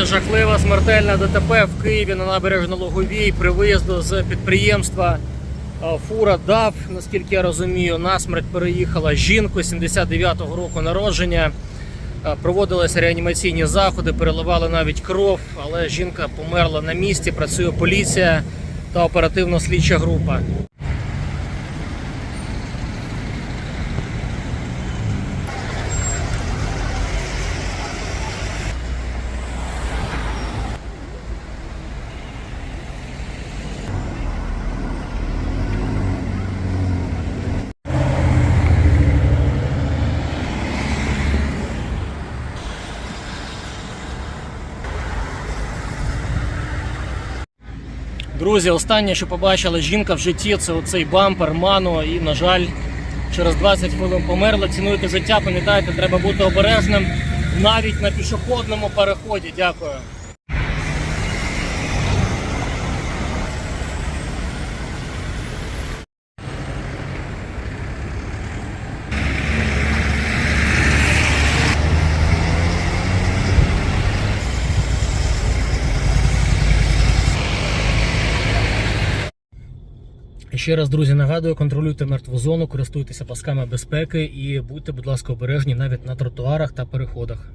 Друзі, жахлива смертельна ДТП в Києві на набережно-Луговій при виїзду з підприємства фура ДАВ, наскільки я розумію, насмерть переїхала жінку 79-го року народження. Проводилися реанімаційні заходи, переливали навіть кров, але жінка померла на місці. Працює поліція та оперативно-слідча група. Друзі, останнє, що побачила жінка в житті, це оцей бампер, ману. І, на жаль, через 20 хвилин померла. Цінуйте життя, пам'ятайте, треба бути обережним навіть на пішохідному переході. Дякую. Ще раз, друзі, нагадую, контролюйте мертву зону, користуйтеся пасками безпеки і будьте, будь ласка, обережні навіть на тротуарах та переходах.